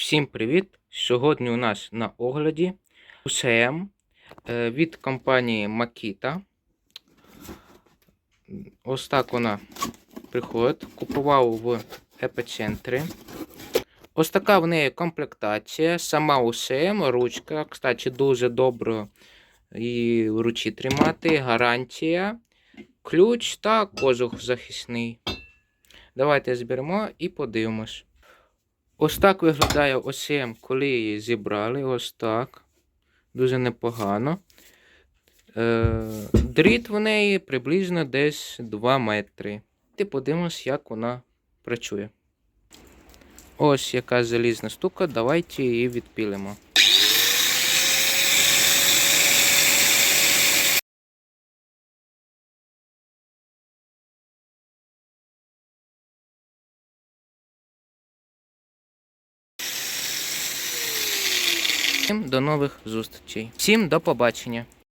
Всім привіт! Сьогодні у нас на огляді UCM е, від компанії Makita. Ось так вона приходить. Купував в епіцентрі. Ось така в неї комплектація. Сама UCM, ручка. Кстати, дуже добре і в руці тримати. Гарантія, ключ та кожух захисний. Давайте зберемо і подивимось. Ось так виглядає ОСМ, коли її зібрали. Ось так. Дуже непогано. Е, дріт в неї приблизно десь 2 метри. І подивимось, як вона працює. Ось яка залізна штука. Давайте її відпілимо. Всім до нових зустрічей. Всім до побачення.